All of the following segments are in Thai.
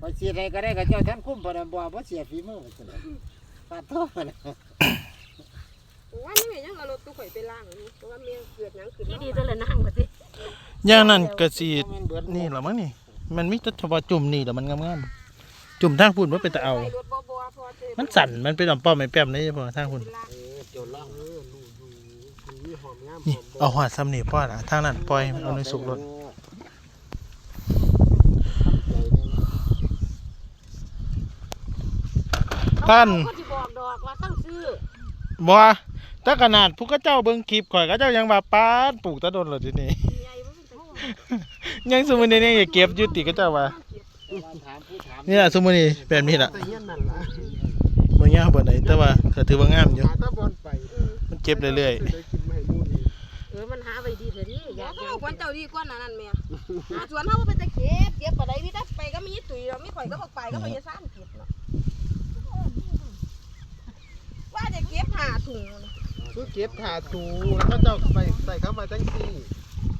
พอเสียใดก็ได้กับเจ้าท่านคุ้มพอดบ่บ่เสียฝีมือไปซั่นปาดโทษนะว่านี่แม่ยังเอารถตู้ข่อยไปล้างอยู่เพราะว่าเมียเกิดหยังขึ้นที่ดีตัวละนั่งว่าสิอย่างนั้นก็สิบ่แม่นเบิดนี่เหรอมั้งนี่ มันมีแต่เฉพาะจุ่มนี่แหละมันงามๆจุ่มทางพุ่นบ่เป็นตาเอาไปรถบ่บ่พอเจอมันสั่นมันเป็นลำป้อมไม่แป้มนี่พอทางพุ่นเออโจรล่างเออลูกอยู่มันมีหอมงามนี่เอาหอดซ้ำนี่พ่อละทางนั้นปล่อยมันเอาในสุกรถ ท่านเขาสิบอกดอกว่าต้องซื้อบ่ถ้าขนาดผู้ก็เจ้าเบิ่งคลิปข่อยก็เจ้ายังว่าปานปลูกตะดนเลยทีนี้ ใหญ่บ่เป็นตะยังสมมุตินี้อย่าเก็บอยู่ติก็เจ้าว่าถามผู้ถามนี่ล่ะสมมุตินี้แบบนี้ล่ะแต่เฮียนนั่นล่ะบ่ยาวบ่ไหนแต่ว่าก็ถือว่างามอยู่หาตะบอนไปมันเก็บเรื่อยได้กินไม่มูนี่เออมันหาไว้ดีเถอะนี่อยากเขาอยากควรเจ้าดีกว่านั้นนั่นแม่หาสวนเฮาบ่เป็นตะเก็บเก็บบ่ได้มีแต่ไปก็มีตุ๋ยเรามีข่อยก็บอกไปก็ไปยาซ่านเก็บเนาะว่า จะเก็บหาถุงตู้เก็บถาตูแล้วก็เจ้าไปใส่เข้ามาจังซี่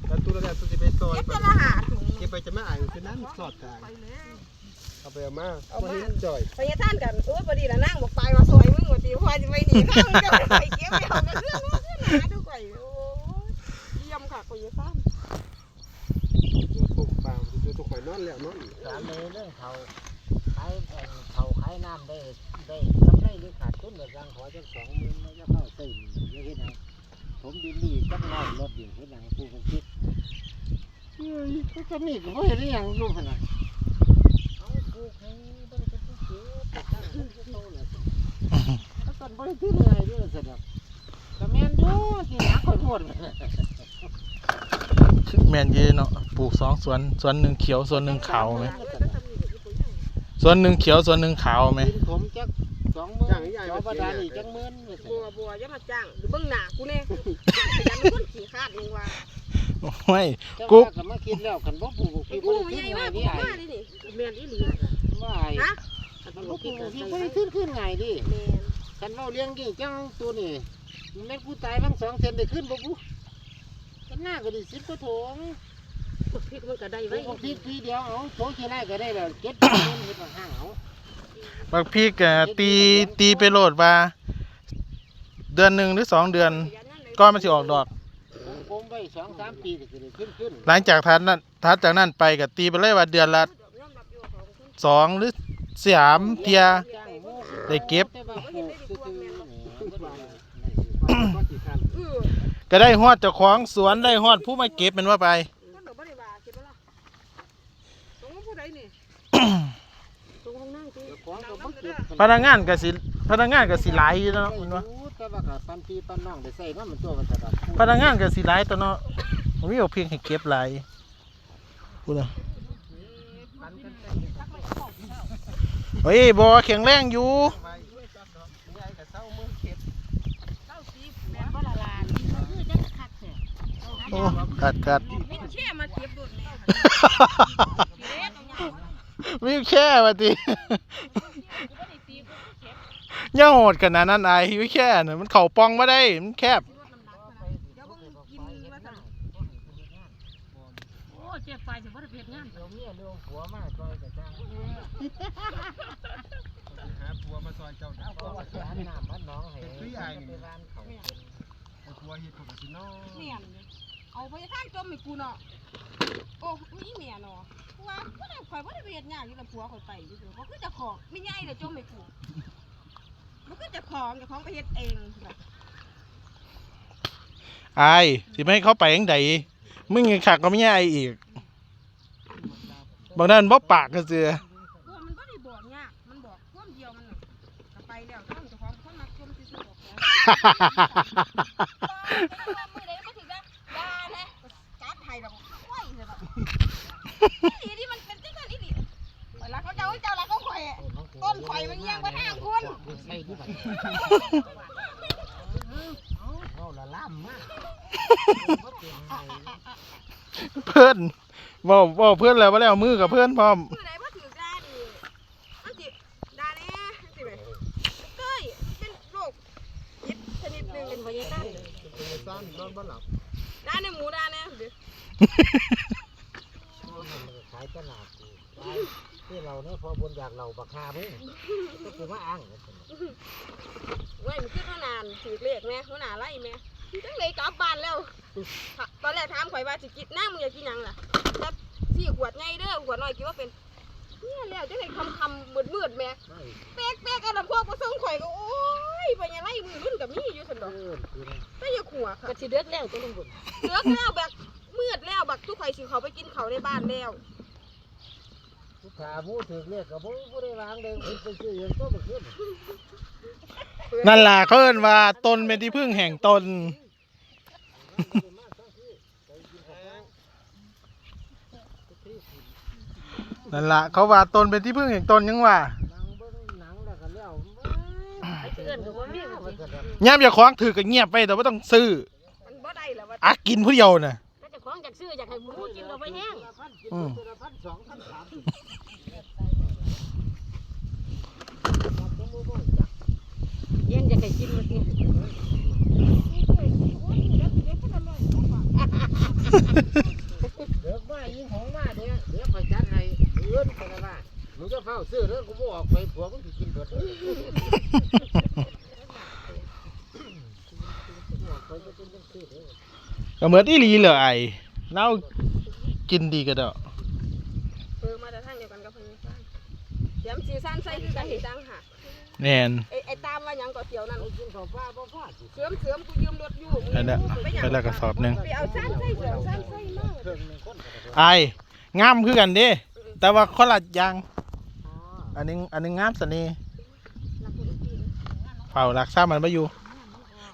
แล้วตูแล้วเนี่ยตูจะไปซอยเก็บไปแต่ละหาถุงเก็บไปจะไม่อายคือนั่นสอดกลางเอาไปเอามาเอามาเห็นจ่อยไปยาซ่านกันโอ้ยพอดีละนั่งบอกไปว่าซอยมึงว่าสิว่าจะไปหนีทางจะไปเก็บเอาเรื่องว่าขึ้นหาดูข่อยโอ้ยเยี่ยมค่ะข่อยยาซ่านเจอปุ่มปางเจอตัวข่อยนอนแล้วนอนอีกถามเลยเรื่องเขาขายเอ่อเขาขายน้ำได้ได้กำไรหรือขาดทุนหรือยังขอจัก20,000มาจะเข้าใส่นี่เฮ็ดหยังผมดินดีจักน้อยรถดินเฮ็ดหยังผู้ก็คิดเฮ้ยก็จะมีก็บ่เฮ็ดอีหยังอยู่หั่นน่ะเอาปลูกให้บ่ได้เป็นผู้เก็บแต่ตั้งขึ้นก็โตแล้วสิถ้าต้นบ่ได้ถือเหนื่อยเด้อซั่นดอกก็แมนอยู่ที่หาคนโพดแมนยู่เนาะปลูกสองสวนสวนหนึ่งเขียวสวนหนึ่งขาวไหม สวนหนึงเขียวสวนหนึงขาวไหมดินผมจักสองหมื่นจอบาดาลอีกจักหมื่นว่าซั่นบัวบัวอย่ามาจ้างหรือเบิ่งหน้ากูแน่ขยันเป็นคนขี้คร้าดนึงว่าโอ้ยแต่กุ๊ว่ากก็มาคิดแล้วคันบ่ปลูกไอ้พี่กูบ่มันได้ใหญ่ขึ้นมาง่ากยกูนี่ไอ้มาดินี่แม่นอีหลีว่าไอ้ฮะคันมันบ่บ่ปกิลูนกก็พี่ใส่บ่ได้ขึ้นขึ้นง่ายดิแม่นคันเว้าเลี้ยงกี่จังตัวนี่แม่นกูตายบางสองเซนได้ขึ้นบ่กูกันหน้าก็ได้10กว่าโถง พริกมันก็ได้ปไว้ลูกพี่ทีเดียวเอาโถขี้ไร่ก็ได้แล้วเก็บเงินเฮ็ดบางห้างเอาบักพริกอะตีตีไปโลดว่า เดือนหนึงหรือสองเดือนขยันนั่นเลยก็มันสิออกดอกผมไว้2 3ปีก็สิได้ขึ้นขึ้นหลังจากทันนั้นทัดจากนั้นไปก็ตีไปเลยว่าเดือนละยอมรับอยู่ว่าเขาเป็นคนสองหรือสามเทียจ้างหมู่ได้เก็บ แต่ว่าปลูกซื่อๆนี่บ่ได้ก็กี่คันเออก็ได้ฮอดเจ้าของสวนได้ฮอดผู้มาเก็บแมันว่าไป พนักงานก็สิพนักงานก็สิหลายอยู่เนาะแมันว่าแต่ว่าก็ปันพี่ปันน้องได้ใส่เนาะมันตัวมันจะแบบพนักงานก็สิหลายตัวเนาะมีเอาเพียงให้เก็บหลายพูดน่ะเฮ้ยบ่แข็งแรงอยู่ไปจับดอกใหญ่กับเศร้ามือเก็บเก้าสิบแม่นบ่ละลานนี่ก็คือจังคักแท้โอ้กัดกัด มีแค่ว่าติย่าโหดขนาดนั้นอายวิแค่น่ะมันเข้าปองบ่ได้มันแคบเดี๋ยวเบิ่งกินว่าซั่นโอ้เจ็บไปสิบ่ได้เฮ็ดงานเดี๋ยวเมียเรื่องผัวมาซอยกับจ้างหาผัวมาซอยเจ้าเอาก็ว่าสารน้ำมันน้องให้ไปร้านเขาเป็นเอาผัวเฮ็ดผมสิน้อแม่นเลยเอาไปทางจมให้กูเนาะโอ้มีแม่ ฮ็ดหยังอยู่กับผัวข่อยไปอยู่ซื่อบ่คือเจะของมีใหญ่เลยจมให้กูบ่คือเจะของเจะของไปเฮ็ดเองแบบอายสิไม่ให้เขาไปจังไดมึงยังขักก็ไม่ยายอีกบางนั้นบ่ปากก็เสือพวกมันบ่ได้บอกยากมันบอกความเดียวมันน่ะก็ไปแล้วต้องเจ้าของคนมักจมซื่อๆบอกแล้วมือใดมาถึงนะด่าแน่จัดไทยเราไหวเลยแบบ เอาละล่ำมากเพื่อนเว่าเว่าเพื่อนแล้วว่าแล้วมือกับเพื่อนพร้อมมือใดมาถึงด่านี่มันสิด่าแน่มันสิไปเก้ยเป็นโรคยิดชนิดหนึ่งเป็นพยาธิเป็นสั้นนอนบ่หลับด่าในหมูด่าแน่เดี๋ยวขายตลาด กูคือเราเนี่ยพอบนอยากเราบักคามึงก็คือมาอ้างเว้ยมันคือเท่านานถือเลขแม่หัวหน้าไล่แม่จังเลยกลับบ้านแล้ว ตอนแรกถามข่อยว่าสิกินน้ามึงอยากกินยังล่ะแล้วสี่ขวดไงเด้อขวดน้อยคิดว่าเป็นเนี่ยแล้วจังเลยคำคำมืดมืดแม่ไม่แป๊กแป๊กอาลำโพงมาส่งข่อยก็โอ้ยไปยังไงมือรุ่นกับมีอยู่สันดอกอคือนไปอย่าขัวค่ะก็สิเดือดแล้วจังลุงบุญเลือกแล้วแบบมืดแล้วแบบทุกข่อยสิเขาไปกินเขาในบ้านแล้ว ลูกค้าหมูถึงเรียกกับผมผู้ได้วางเลยผมไปซื้อเองก็มาขึ้นนั่นล่ะเขาเอิ้นว่าตนเป็นที่พึ่งแห่งตน นั่นล่ะเขาว่าตนเป็นที่พึ่งแห่งตนยังว่าหนังเบิ้งหนังแล้วก็แล้วไอ้เอื้อนก็บ่มีว่าสิย่ามอย่าคว้างถือก็เงียบไปแต่ว่าต้องซื้อมันบ่ได้แล้วว่าอักกินผู้เดียวน่ะถ้าเจะของอยากซื้ออยากให้หมูกินเอาไปแห้งอืมเย็นอยากให้กินมากินเดี๋ยวมายิงของมาเดี๋ยวเดี๋ยวคอยจัดให้เอื้อนไปนะว่ามึงก็เฝ้าซื้อเรื่องกูบอกไปผัวมึงกินเบิดก็กินเด้อก็เหมือนอีหลีเลยไอ เน่ากินดีก็ดอกเออมาแต่ทางเดียวกันกับพญาซ่านเดี๋ยวสีซ่านใส่คือกันเห็นดังค่ะแน่นไอ้ไอ้ตามว่าหยังก็เกี่ยวนั่นไปกินข้าวปลาบ่พอสิเสริมเสริมกูยืมรถอยู่มึงไปแล้วไปหยังไปแล้วกระสอบหนึ่งไปเอาซ่านใส่เสริมซ่านใส่มากเครื่องหนึงคนก็ได้ไอ้งามคือกันเด้แต่ว่าคนละอย่างอ๋ออันนึงอันนึงงามสนีเฝ้ารักษามันไม่อยู่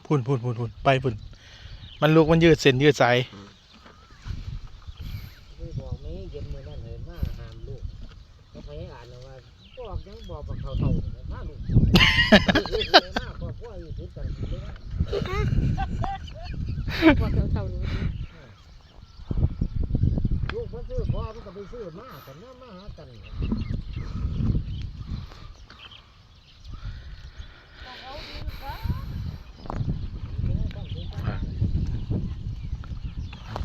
พุ่นพุ่นพุ่นพุ่นไปพุ่นมันลูกมันยืดเส้นยืดสาย คือบอกมีเย็นมื้อนั้นเห็นมาห้ามลูกก็พยายามว่า บอกยังบอกบักเฒ่าๆมาลูกมาพ่อพ่ออยู่ติดกันเลยนะพอเท่าๆนี้ลูกมันซื้อพ่อมันก็ไปซื้อมากันนะมาหากัน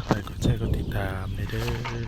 ใคอยกดแชร์กดติดตามในเด้อ